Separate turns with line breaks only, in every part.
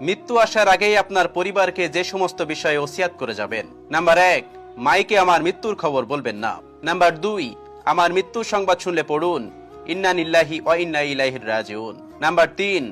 মৃত্যু আসার আগেই আপনার পরিবারকে যে সমস্ত বিষয়ে ওসিয়াত করে যাবেন। নাম্বার এক, মাইকে আমার মৃত্যুর খবর বলবেন না। নাম্বার দুই, আমার মৃত্যুর সংবাদ শুনলে পড়ুন, ইন্না নিল্লাহি ইলাইহির রাজিউন। নাম্বার তিন,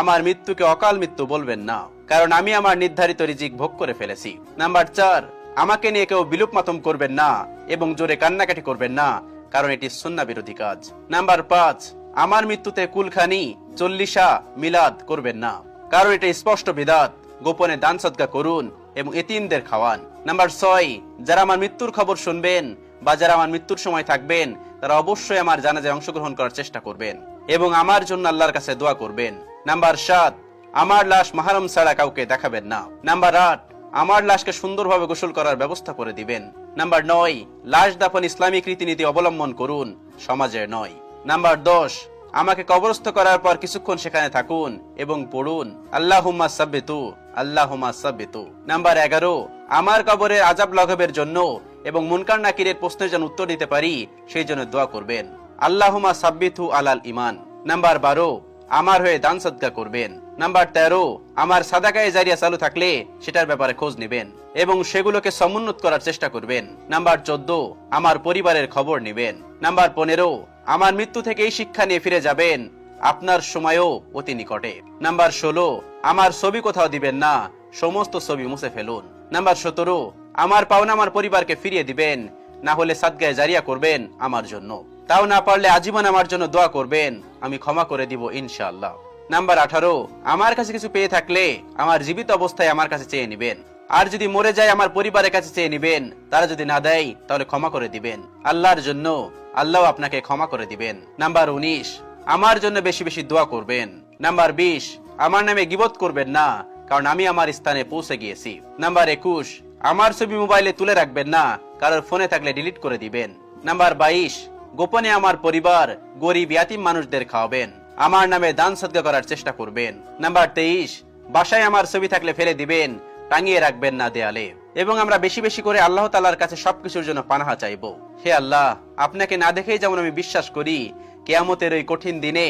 আমার মৃত্যুকে অকাল মৃত্যু বলবেন না, কারণ আমি আমার নির্ধারিত রিজিক ভোগ করে ফেলেছি। নাম্বার চার, আমাকে নিয়ে কেউ বিলুপ মাতম করবেন না এবং জোরে কান্নাকাটি করবেন না, কারণ এটি সুন্না বিরোধী কাজ। নাম্বার পাঁচ, আমার মৃত্যুতে কুলখানি চল্লিশা মিলাদ করবেন না। কারণ এটা স্পষ্ট বিদাত গোপনে দান সদকা করুন এবং এতিমদের খাওয়ান। নাম্বার ছয়, যারা আমার মৃত্যুর খবর শুনবেন বা যারা আমার মৃত্যুর সময় থাকবেন, তারা অবশ্যই আমার জানাজায় অংশগ্রহণ করার চেষ্টা করবেন এবং আমার জন্য আল্লাহর কাছে দোয়া করবেন। নাম্বার সাত, আমার লাশ মাহারম ছাড়া কাউকে দেখাবেন না। নাম্বার আট, আমার লাশকে সুন্দরভাবে গোসল করার ব্যবস্থা করে দিবেন। নাম্বার নয়, লাশ দাফন ইসলামিক রীতিনীতি অবলম্বন করুন, সমাজের নয়। নাম্বার দশ আমাকে কবরস্থ করার পর কিছুক্ষণ সেখানে থাকুন এবং পড়ুন। আল্লাহ সাব্বিতু আল্লাহ সাব্বিতু। নাম্বার এগারো, আমার কবরে আজাব লাঘবের জন্য এবং মুনকার নাকিরের প্রশ্নের যেন উত্তর দিতে পারি, সেই জন্য দোয়া করবেন। আল্লাহুমা সাব্বিতু আলাল ইমান নাম্বার বারো, আমার হয়ে দান সদকা করবেন। নাম্বার তেরো, আমার সাদাকায় জারিয়া চালু থাকলে সেটার ব্যাপারে খোঁজ নেবেন এবং সেগুলোকে সমুন্নত করার চেষ্টা করবেন। নাম্বার চোদ্দ, আমার পরিবারের খবর নেবেন। নাম্বার পনেরো আমার মৃত্যু থেকে এই শিক্ষা নিয়ে ফিরে যাবেন। আপনার সময়ও অতি নিকটে। নাম্বার ষোলো, আমার ছবি কোথাও দিবেন না। সমস্ত ছবি মুছে ফেলুন। নাম্বার সতেরো, আমার পাওনা আমার পরিবারকে ফিরিয়ে দিবেন। না হলে সাদগায় জারিয়া করবেন আমার জন্য। তাও না পারলে আজীবন আমার জন্য দোয়া করবেন। আমি ক্ষমা করে দিব ইনশাআল্লাহ। নাম্বার আঠারো, আমার কাছে কিছু পেয়ে থাকলে আমার জীবিত অবস্থায় আমার কাছে চেয়ে নিবেন। আর যদি মরে যায় আমার পরিবারের কাছে চেয়ে নিবেন, তারা যদি না দেয়, তাহলে ক্ষমা করে দিবেন। আল্লাহর জন্য আল্লাহ আপনাকে ক্ষমা করে দিবেন। নাম্বার উনিশ, আমার জন্য বেশি বেশি দোয়া করবেন। নাম্বার বিশ, আমার নামে গিবত করবেন না, কারণ আমি আমার স্থানে পৌঁছে গিয়েছি। নাম্বার একুশ, আমার ছবি মোবাইলে তুলে রাখবেন না, কারোর ফোনে থাকলে ডিলিট করে দিবেন। নাম্বার বাইশ, গোপনে আমার পরিবার, গরিব, ইয়াতিম মানুষদের খাওয়াবেন। আমার নামে দান সদ্গা করার চেষ্টা করবেন। নাম্বার তেইশ, বাসায় আমার ছবি থাকলে ফেলে দিবেন টাঙিয়ে রাখবেন না দেয়ালে। এবং আমরা বেশি বেশি করে আল্লাহ তালার কাছে সবকিছুর জন্য পানাহা চাইব। হে আল্লাহ, আপনাকে না দেখেই যেমন আমি বিশ্বাস করি, কেয়ামতের ওই কঠিন দিনে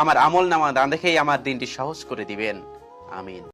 আমার আমল নামা না দেখেই আমার দিনটি সহজ করে দিবেন। আমিন।